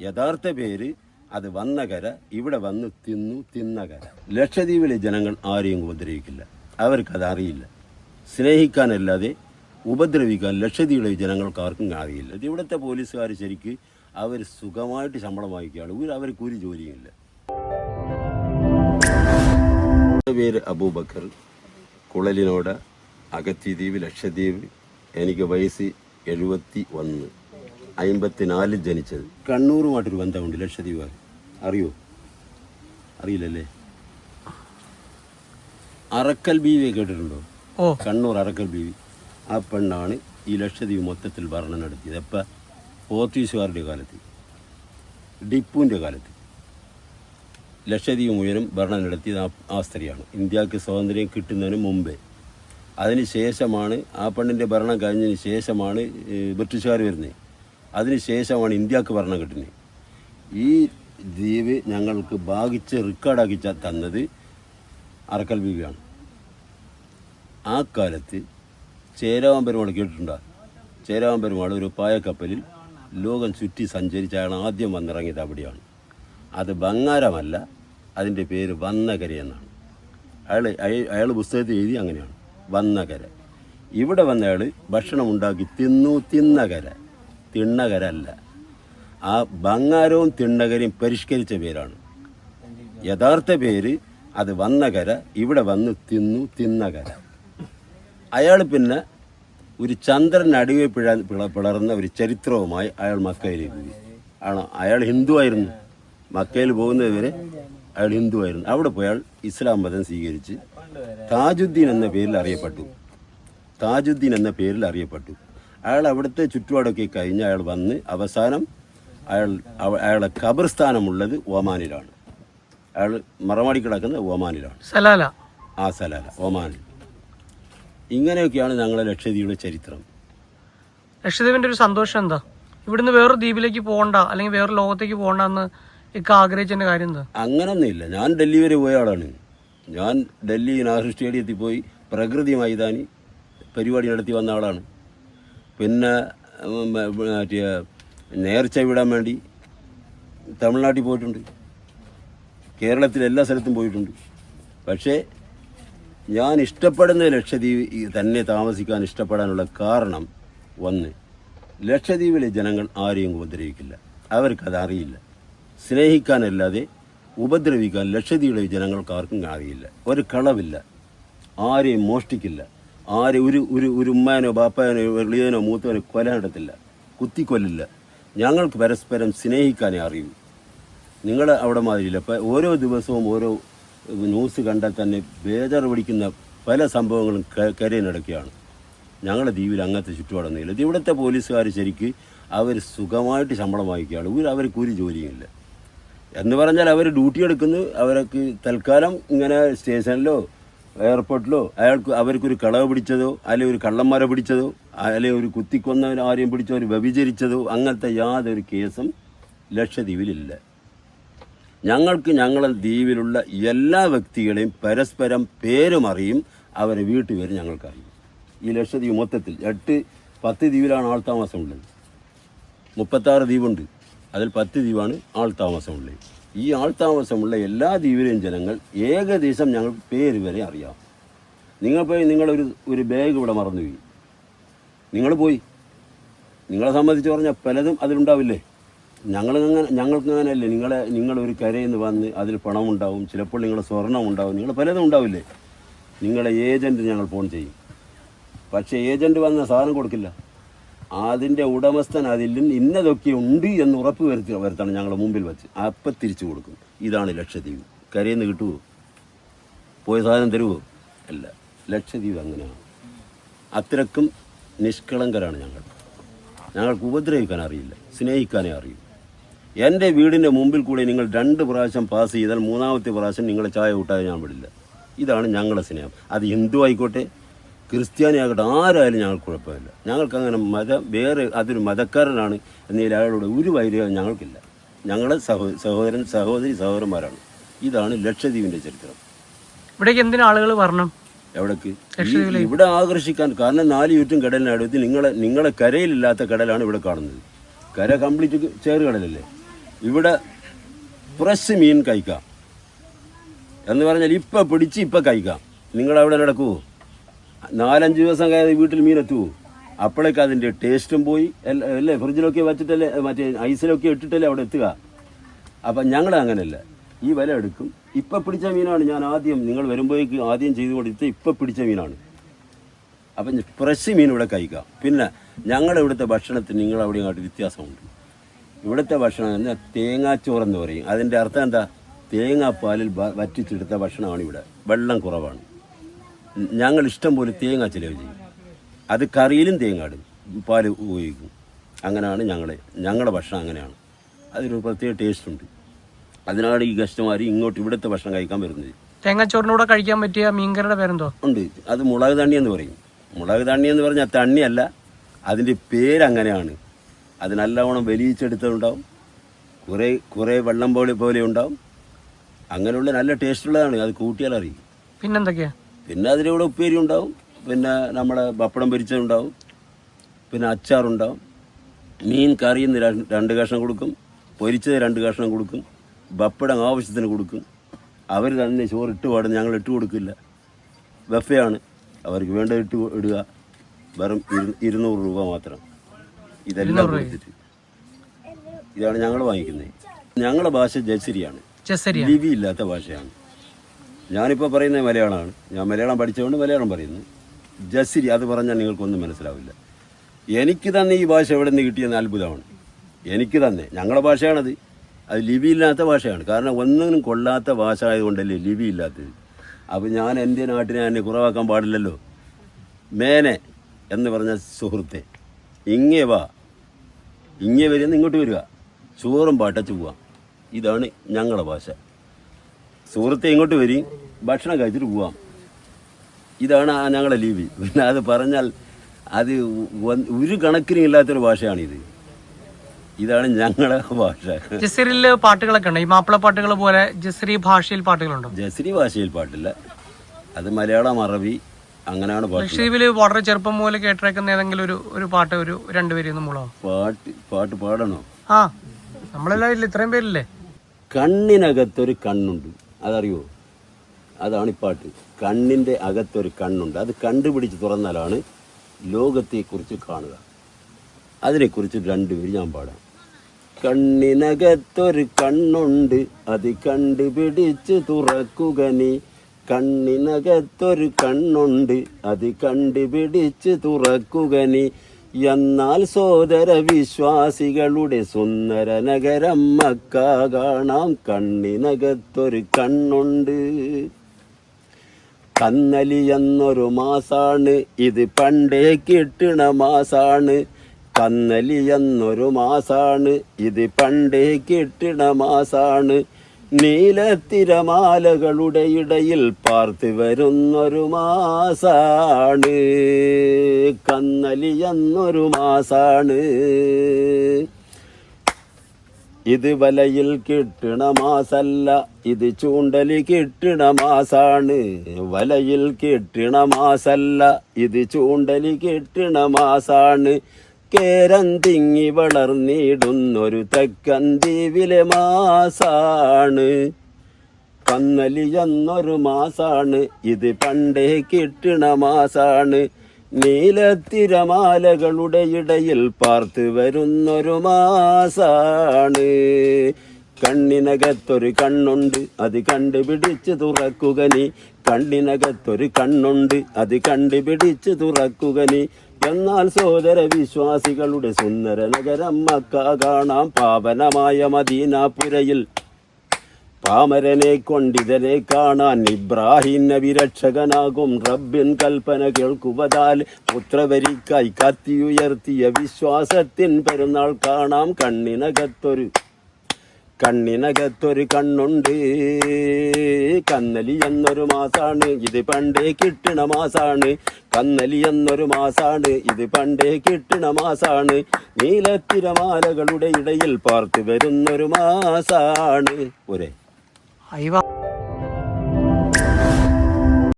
യഥാർത്ഥ പേര് അത് വന്ന കര ഇവിടെ വന്ന് തിന്നു തിന്ന കര ലക്ഷദ്വീപിലെ ജനങ്ങൾ ആരെയും ഉപദ്രവിക്കില്ല. അവർക്കത് അറിയില്ല. സ്നേഹിക്കാനല്ലാതെ ഉപദ്രവിക്കാൻ ലക്ഷദ്വീപിലെ ജനങ്ങൾക്ക് ആർക്കും അറിയില്ല. ഇവിടുത്തെ പോലീസുകാർ ശരിക്ക് അവർ സുഖമായിട്ട് ശമ്പളം വാങ്ങിക്കുകയാണ്. അവർക്ക് ഒരു ജോലിയുമില്ല. പേര് അബൂബക്കർ. കുളലിനോട് അഗത്തിദ്വീപ് ലക്ഷദ്വീപ്. എനിക്ക് വയസ്സ് എഴുപത്തി ഒന്ന്. അമ്പത്തിനാലിൽ ജനിച്ചത്. കണ്ണൂറുമായിട്ടൊരു ബന്ധമുണ്ട് ലക്ഷദ്വീപ് അറിയോ? അറിയില്ലല്ലേ? അറക്കൽ ബീവിയെ കേട്ടിട്ടുണ്ടോ? ഓ. കണ്ണൂർ അറക്കൽ ബീവി. ആ പെണ്ണാണ് ഈ ലക്ഷദ്വീപ് മൊത്തത്തിൽ ഭരണം നടത്തിയത്. എപ്പോൾ പോർച്ചുഗീസുകാരുടെ കാലത്ത്. ടിപ്പുവിന്റെ കാലത്ത്. ലക്ഷദ്വീപ് മുഴുവനും ഭരണം നടത്തിയത് ആ ആ സ്ത്രീയാണ്. ഇന്ത്യയ്ക്ക് സ്വാതന്ത്ര്യം കിട്ടുന്നതിന് മുമ്പേ. അതിന് ശേഷമാണ് ആ പെണ്ണിന്റെ ഭരണം കഴിഞ്ഞതിന് ശേഷമാണ് ബ്രിട്ടീഷുകാർ വരുന്നത്. അതിന് ശേഷമാണ് ഇന്ത്യയ്ക്ക് ഭരണം കിട്ടുന്നത്. ഈ ദ്വീപ് ഞങ്ങൾക്ക് ഭാഗിച്ച് റെക്കോർഡാക്കി തന്നത് അറക്കൽ ബീവിയാണ് ആ കാലത്ത് ചേരാവൻ പെരുമാൾ കേട്ടിട്ടുണ്ടോ? ചേരാവൻ പെരുമാൾ ഒരു പായക്കപ്പലിൽ ലോകം ചുറ്റി സഞ്ചരിച്ച അയാൾ ആദ്യം വന്നിറങ്ങിയത് അവിടെയാണ്. അത് ബംഗാരമല്ല അതിന്റെ പേര് വന്നകര എന്നാണ്. അയാൾ അയാൾ പുസ്തകത്തിൽ എഴുതി അങ്ങനെയാണ് വന്നകര. ഇവിടെ വന്നയാൾ ഭക്ഷണം ഉണ്ടാക്കി തിന്നു തിന്നകര. തിണ്ണകര അല്ല ആ ബംഗാരവും തിണ്ണകരയും പരിഷ്കരിച്ച പേരാണ്. യഥാർത്ഥ പേര് അത് വന്നകര ഇവിടെ വന്ന് തിന്നു തിന്നകര. അയാൾ പിന്നെ ഒരു ചന്ദ്രൻ അടിവെ പിഴ പിള പിളർന്ന ഒരു ചരിത്രവുമായി അയാൾ മക്കയിലേക്ക് ആണോ? അയാൾ ഹിന്ദു ആയിരുന്നു. മക്കയിൽ പോകുന്നത് വരെ അയാൾ ഹിന്ദു ആയിരുന്നു. അവിടെ പോയി അയാൾ ഇസ്ലാം മതം സ്വീകരിച്ച്. താജുദ്ദീൻ എന്ന പേരിൽ അറിയപ്പെട്ടു. താജുദ്ദീൻ എന്ന പേരിൽ അറിയപ്പെട്ടു. അയാൾ അവിടുത്തെ ചുറ്റുപാടൊക്കെ കഴിഞ്ഞ് അയാൾ വന്ന് അവസാനം അയാൾ അയാളുടെ ഖബർസ്ഥാനമുള്ളത് ഒമാനിലാണ്. അയാൾ മറമാടി കിടക്കുന്നത് ഒമാനിലാണ്. സലാല. ആ സലാല ഒമാനിൽ ഇങ്ങനെയൊക്കെയാണ് ഞങ്ങളെ ലക്ഷദ്വീപിലെ ചരിത്രം. ലക്ഷദ്വീപിന്റെ ഒരു സന്തോഷം എന്താ? ഇവിടുന്ന് വേറൊരു ദ്വീപിലേക്ക് പോകണ്ട അല്ലെങ്കിൽ വേറൊരു ലോകത്തേക്ക് പോകണ്ട എന്ന് ഇക്ക ആഗ്രഹിച്ചതിന്റെ കാര്യം എന്താ? അങ്ങനൊന്നുമില്ല. ഞാൻ ഡൽഹി വരെ പോയ ആളാണ്. ഞാൻ ഡൽഹി നാഷണൽ സ്റ്റേഡിയത്തിൽ പോയി പ്രകൃതി മൈതാനി പരിപാടി നടത്തി വന്ന ആളാണ്. പിന്നെ മറ്റേ നേർച്ച വിടാൻ വേണ്ടി തമിഴ്നാട്ടിൽ പോയിട്ടുണ്ട്. കേരളത്തിലെ എല്ലാ സ്ഥലത്തും പോയിട്ടുണ്ട്. പക്ഷേ ഞാൻ ഇഷ്ടപ്പെടുന്ന ലക്ഷദ്വീപ് തന്നെ താമസിക്കാൻ ഇഷ്ടപ്പെടാനുള്ള കാരണം ഒന്ന് ലക്ഷദ്വീപിലെ ജനങ്ങൾ ആരെയും ഉപദ്രവിക്കില്ല. അവർക്കത് അറിയില്ല. സ്നേഹിക്കാനല്ലാതെ ഉപദ്രവിക്കാൻ ലക്ഷദ്വീപിലെ ജനങ്ങൾക്ക് ആർക്കും അറിയില്ല. ഒരു കളവില്ല. ആരെയും മോഷ്ടിക്കില്ല. ആരെ ഒരു ഒരു ഒരു ഉമ്മാനോ ബാപ്പാനോ വെളിയനോ മൂത്തവനോ കൊല നടത്തില്ല കുത്തിക്കൊല്ലില്ല ഞങ്ങൾക്ക് പരസ്പരം സ്നേഹിക്കാനേ അറിയൂ. നിങ്ങൾ അവിടെ മാതിരിയില്ല. അപ്പം ഓരോ ദിവസവും ഓരോ ന്യൂസ് കണ്ടാൽ തന്നെ ബേജർ പിടിക്കുന്ന പല സംഭവങ്ങളും ക- കരയിൽ നടക്കുകയാണ് ഞങ്ങളുടെ ദ്വീപിൽ അങ്ങനത്തെ ചുറ്റുപാടൊന്നുമില്ല. ഇവിടുത്തെ പോലീസുകാർ ശരിക്ക് അവർ സുഖമായിട്ട് ശമ്പളം വാങ്ങിക്കുകയാണ്. ഒരു അവർക്ക് ഒരു ജോലിയുമില്ല. എന്ന് പറഞ്ഞാൽ അവർ ഡ്യൂട്ടി എടുക്കുന്നു. അവർക്ക് തൽക്കാലം ഇങ്ങനെ സ്റ്റേഷനിലോ എയർപോർട്ടിലോ അയാൾക്ക് അവർക്കൊരു കളവ് പിടിച്ചതോ അല്ലെങ്കിൽ ഒരു കള്ളന്മാരെ പിടിച്ചതോ അല്ലെങ്കിൽ ഒരു കുത്തിക്കൊന്നവർ ആരെയും പിടിച്ചോ ഒരു വ്യഭിചരിച്ചതോ അങ്ങനത്തെ യാതൊരു കേസും ലക്ഷദ്വീപിലില്ല. ഞങ്ങൾക്ക് ഞങ്ങളെ ദ്വീപിലുള്ള എല്ലാ വ്യക്തികളെയും പരസ്പരം പേരുമറിയും അവരെ വീട്ടുപേര് ഞങ്ങൾക്കറിയും. ഈ ലക്ഷദ്വീപ് മൊത്തത്തിൽ എട്ട് പത്ത് ദ്വീപിലാണ് ആൾ താമസമുള്ളത്. മുപ്പത്താറ് ദ്വീപുണ്ട്. അതിൽ പത്ത് ദ്വീപാണ് ആൾ താമസമുള്ളത്. ഈ ആൾത്താമസമുള്ള എല്ലാ ദ്വീപിലെയും ജനങ്ങൾ ഏകദേശം ഞങ്ങൾ പേര് വരെ അറിയാം. നിങ്ങൾ പോയി നിങ്ങളൊരു ഒരു ബാഗ് ഇവിടെ മറന്നുപോയി നിങ്ങൾ പോയി. നിങ്ങളെ സംബന്ധിച്ച് പറഞ്ഞാൽ പലതും അതിലുണ്ടാവില്ലേ? ഞങ്ങൾ അങ്ങനെ ഞങ്ങൾക്ക് അങ്ങനെയല്ലേ നിങ്ങളെ നിങ്ങളൊരു കരയിൽ നിന്ന് വന്ന് അതിൽ പണം ഉണ്ടാവും ചിലപ്പോൾ നിങ്ങളെ സ്വർണം ഉണ്ടാവും നിങ്ങൾ പലതും ഉണ്ടാവില്ലേ? നിങ്ങളെ ഏജന്റ് ഞങ്ങൾ ഫോൺ ചെയ്യും. പക്ഷേ ഏജന്റ് വന്ന സാധനം കൊടുക്കില്ല. അതിന്റെ ഉടമസ്ഥൻ അതിൽ ഇന്നതൊക്കെ ഉണ്ട് എന്ന് ഉറപ്പ് വരുത്തി വരുത്തണം ഞങ്ങളുടെ മുമ്പിൽ വെച്ച്. അപ്പം തിരിച്ചു കൊടുക്കും. ഇതാണ് ലക്ഷദ്വീപ്. കരയിൽ നിന്ന് കിട്ടുമോ പോയ സാധനം തരുമോ അല്ല. ലക്ഷദ്വീപ് അങ്ങനെയാണ്. അത്രക്കും നിഷ്കളങ്കരാണ് ഞങ്ങൾ. ഞങ്ങൾക്ക് ഉപദ്രവിക്കാൻ അറിയില്ല. സ്നേഹിക്കാനേ അറിയൂ. എന്റെ വീടിന്റെ മുമ്പിൽ കൂടി നിങ്ങൾ രണ്ട് പ്രാവശ്യം പാസ് ചെയ്താൽ മൂന്നാമത്തെ പ്രാവശ്യം നിങ്ങളെ ചായ കൂട്ടാതെ ഞാൻ വിടില്ല. ഇതാണ് ഞങ്ങളുടെ സ്നേഹം. അത് ഹിന്ദു ആയിക്കോട്ടെ ക്രിസ്ത്യാനി ആകട്ടെ ആരായാലും ഞങ്ങൾക്ക് കുഴപ്പമില്ല. ഞങ്ങൾക്ക് അങ്ങനെ മത വേറെ അതൊരു മതക്കാരനാണ് എന്നതിൽ അയാളോട് ഒരു വൈര്യം ഞങ്ങൾക്കില്ല. ഞങ്ങളെ സഹോ സഹോദരൻ സഹോദരി സഹോദരന്മാരാണ്. ഇതാണ് ലക്ഷദ്വീപിന്റെ ചരിത്രം. ഇവിടേക്ക് എന്തിനാ ആളുകൾ വരണം? എവിടേക്ക്? ഇവിടെ ആകർഷിക്കാൻ കാരണം നാല് ചുറ്റും കടലിനടുത്ത് നിങ്ങളെ നിങ്ങളെ കരയിലില്ലാത്ത കടലാണ് ഇവിടെ കാണുന്നത്. കര കംപ്ലീറ്റ് ചേറ് കടലല്ലേ? ഇവിടെ ഫ്രഷ് മീൻ കഴിക്കാം. എന്ന് പറഞ്ഞാൽ ഇപ്പം പിടിച്ച് ഇപ്പം കഴിക്കാം. നിങ്ങളവിടെ നടക്കുമോ നാലഞ്ച് ദിവസം കഴിഞ്ഞ് വീട്ടിൽ മീൻ എത്തുമോ അപ്പോഴേക്ക് അതിന്റെ ടേസ്റ്റും പോയി. അല്ല- ഫ്രിഡ്ജിലൊക്കെ വെച്ചിട്ടല്ലേ മറ്റേ ഐസിലൊക്കെ ഇട്ടിട്ടല്ലേ അവിടെ എത്തുക. അപ്പം ഞങ്ങൾ അങ്ങനെയല്ല ഈ വില എടുക്കും. ഇപ്പം പിടിച്ച മീനാണ് ഞാൻ ആദ്യം നിങ്ങൾ വരുമ്പോഴേക്ക് ആദ്യം ചെയ്തു കൊടുത്ത് ഇപ്പം പിടിച്ച മീനാണ്. അപ്പം ഫ്രഷ് മീൻ ഇവിടെ കഴിക്കാം. പിന്നെ ഞങ്ങളുടെ ഇവിടുത്തെ ഭക്ഷണത്തിന് നിങ്ങൾ അവിടെ ഇങ്ങോട്ട് വ്യത്യാസമുണ്ട്. ഇവിടുത്തെ ഭക്ഷണം എന്നാൽ തേങ്ങാച്ചോറെന്ന് പറയും. അതിന്റെ അർത്ഥം എന്താ? തേങ്ങാപ്പാലിൽ വറ്റിച്ചെടുത്ത ഭക്ഷണമാണ് ഇവിടെ. വെള്ളം കുറവാണ്. ഞങ്ങൾ ഇഷ്ടം പോലെ തേങ്ങ ചിലവ് ചെയ്യും. അത് കറിയിലും തേങ്ങ ഇടും പാൽ ഉപയോഗിക്കും. അങ്ങനെയാണ് ഞങ്ങളെ ഞങ്ങളുടെ ഭക്ഷണം അങ്ങനെയാണ്. അതിനൊരു പ്രത്യേക ടേസ്റ്റ് ഉണ്ട്. അതിനാണ് ഈ കസ്റ്റമാർ ഇങ്ങോട്ട് ഇവിടുത്തെ ഭക്ഷണം കഴിക്കാൻ വരുന്നത്. തേങ്ങാച്ചോറിനൂടെ കഴിക്കാൻ പറ്റിയ മീൻകറിയുടെ പേരെന്തോ? ഉണ്ട്. അത് മുളക് തണ്ണി എന്ന് പറയും. മുളക് തണ്ണി എന്ന് പറഞ്ഞാൽ തണ്ണിയല്ല അതിന്റെ പേരങ്ങനെയാണ് അത് നല്ലവണ്ണം വലിയിച്ചെടുത്തുണ്ടാവും കുറേ കുറേ വെള്ളം പോലെ പോലെ ഉണ്ടാവും. അങ്ങനെയുള്ള നല്ല ടേസ്റ്റുള്ളതാണ് അത് കൂട്ടിയാൽ അറിയും പിന്നെന്തൊക്കെയാ? പിന്നെ അതിലൂടെ ഉപ്പേരി ഉണ്ടാവും. പിന്നെ നമ്മുടെ പപ്പടം പൊരിച്ചതുണ്ടാവും പിന്നെ അച്ചാറുണ്ടാവും. മീൻ കറിയിൽ നിന്ന് രണ്ട് കഷ്ണം കൊടുക്കും. പൊരിച്ചത് രണ്ട് കഷ്ണം കൊടുക്കും. പപ്പടം ആവശ്യത്തിന് കൊടുക്കും. അവർ തന്നെ ചോറ് ഇട്ട് പാടും. ഞങ്ങൾ ഇട്ട് കൊടുക്കില്ല. ബഫയാണ്. അവർക്ക് വേണ്ട ഇട്ട് ഇടുക. വെറും ഇരു- ഇരുന്നൂറ് രൂപ മാത്രം. ഇതെല്ലാം കൊടുത്തിട്ട്. ഇതാണ് ഞങ്ങൾ വാങ്ങിക്കുന്നത്. ഞങ്ങളുടെ ഭാഷ ജയശ്രീയാണ് ചെസരിയ ലിപി ഇല്ലാത്ത ഭാഷയാണ്. ഞാനിപ്പോൾ പറയുന്നത് മലയാളമാണ്. ഞാൻ മലയാളം പഠിച്ചതുകൊണ്ട് മലയാളം പറയുന്നു. ജസിരി അത് പറഞ്ഞാൽ നിങ്ങൾക്കൊന്നും മനസ്സിലാവില്ല. എനിക്ക് തന്നെ ഈ ഭാഷ എവിടെ നിന്ന് കിട്ടിയെന്ന് അത്ഭുതമാണ്. എനിക്ക് തന്നെ. ഞങ്ങളുടെ ഭാഷയാണത്. അത് ലിപി ഇല്ലാത്ത ഭാഷയാണ്. കാരണം ഒന്നിനും കൊള്ളാത്ത ഭാഷ ആയതുകൊണ്ടല്ലേ ലിപി ഇല്ലാത്തത് അപ്പോൾ ഞാൻ എന്റെ നാട്ടിനെ എന്നെ കുറവാക്കാൻ പാടില്ലല്ലോ. മേനെ എന്ന് പറഞ്ഞ സുഹൃത്തെ ഇങ്ങേ വാ. ഇങ്ങേ വരുന്ന ഇങ്ങോട്ട് വരിക. ചോറും പാട്ടച്ച് പോവാം. ഇതാണ് ഞങ്ങളുടെ ഭാഷ. സുഹൃത്തെ ഇങ്ങോട്ട് വരും ഭക്ഷണം കഴിച്ചിട്ട് പോവാം. ഇതാണ് ആ ഞങ്ങളുടെ ലിപി പിന്നെ അത് പറഞ്ഞാൽ അത് ഒരു കണക്കിനും ഇല്ലാത്തൊരു ഭാഷയാണിത്. ഇതാണ് ഞങ്ങളുടെ ഭാഷ. ജസീറിൽ പാട്ടുകളൊക്കെ ഉണ്ട്? ഈ മാപ്പിള പാട്ടുകൾ പോലെ ജസരി ഭാഷയിൽ പാട്ടുകളുണ്ടോ? ജസ്രി ഭാഷയിൽ പാട്ടില്ല. അത് മലയാളം അറബി അങ്ങനെയാണ് ലക്ഷദ്വീപിൽ വളരെ ചെറുപ്പം മുതൽ കേട്ടേക്കുന്ന ഏതെങ്കിലും ഒരു ഒരു പാട്ട് ഒരു രണ്ടുപേരും പാട്ട് പാട്ട് പാടണോ? ആ നമ്മളെല്ലാം ഇത്രയും പേരില്ലേ? കണ്ണിനകത്തൊരു കണ്ണുണ്ട്. അതറിയോ? അതാണ് ഇപ്പാട്ട് പാട്ട്. കണ്ണിന്റെ അകത്തൊരു കണ്ണുണ്ട്. അത് കണ്ടുപിടിച്ച് തുറന്നാലാണ് ലോകത്തെക്കുറിച്ച് കാണുക. അതിനെക്കുറിച്ച് രണ്ടുപേരും ഞാൻ പാടാം. കണ്ണിനകത്തൊരു കണ്ണുണ്ട്. അത് കണ്ടുപിടിച്ച് തുറക്കുക നീ. കണ്ണിനകത്തൊരു കണ്ണുണ്ട്. അത് കണ്ടുപിടിച്ച് തുറക്കുക നീ. എന്നാൽ സോദര വിശ്വാസികളുടെ സുന്ദര നഗരം മക്ക കാണാം കണ്ണിനകത്തൊരു കണ്ണുണ്ട്. കന്നലി എന്നൊരു മാസാണ്. ഇത് പണ്ടേ കിട്ടണ മാസാണ്. കന്നലി എന്നൊരു മാസാണ്. ഇത് പണ്ടേ കിട്ടണ മാസാണ്. നീലത്തിരമാലകളുടെ ഇടയിൽ പാർത്തി വരുന്നൊരു മാസാണ്. കന്നലി എന്നൊരു മാസാണ്. ഇത് വലയിൽ കിട്ടണ മാസല്ല ഇത് ചൂണ്ടലി കിട്ടണ മാസാണ്. വലയിൽ കിട്ടണ മാസല്ല ഇത് ചൂണ്ടലി കിട്ടണ മാസാണ്. കേരം തിങ്ങി വളർന്നിടുന്നൊരു തെക്കൻ ദ്വീപിലെ മാസാണ്. കന്നലി എന്നൊരു മാസാണ്. ഇത് പണ്ടേ കിട്ടണ മാസാണ്. നീലത്തിരമാലകളുടെ ഇടയിൽ പാർത്ത് വരുന്നൊരു മാസാണ്. കണ്ണിനകത്തൊരു കണ്ണുണ്ട് അത് കണ്ടുപിടിച്ച് തുറക്കുക നീ. കണ്ണിനകത്തൊരു കണ്ണുണ്ട് അത് കണ്ടുപിടിച്ച് തുറക്കുക നീ. എന്നാൽ സോദര വിശ്വാസികളുടെ സുന്ദര നഗരം മക്ക കാണാം. പാവനമായ മദീനാപുരയിൽ പാമരനെ കൊണ്ടിതനെ കാണാൻ ഇബ്രാഹിം നബി രക്ഷകനാകും. റബ്ബിൻ കൽപ്പന കേൾക്കുവതാൽ പുത്രവരിക്കായി കത്തിയുയർത്തിയ വിശ്വാസത്തിൻ പെരുന്നാൾ കാണാം. കണ്ണിനകത്തൊരു കണ്ണിനകത്തൊരു കണ്ണുണ്ട്. കന്നലി എന്നൊരു മാസാണ്. ഇത് പണ്ടേ കിട്ടണ മാസാണ്. കന്നലി എന്നൊരു മാസാണ്. ഇത് പണ്ടേ കിട്ടണ മാസാണ്. നീലത്തിരമാലകളുടെ ഇടയിൽ പാർത്തു വരുന്നൊരു മാസാണ്. ഒരേ.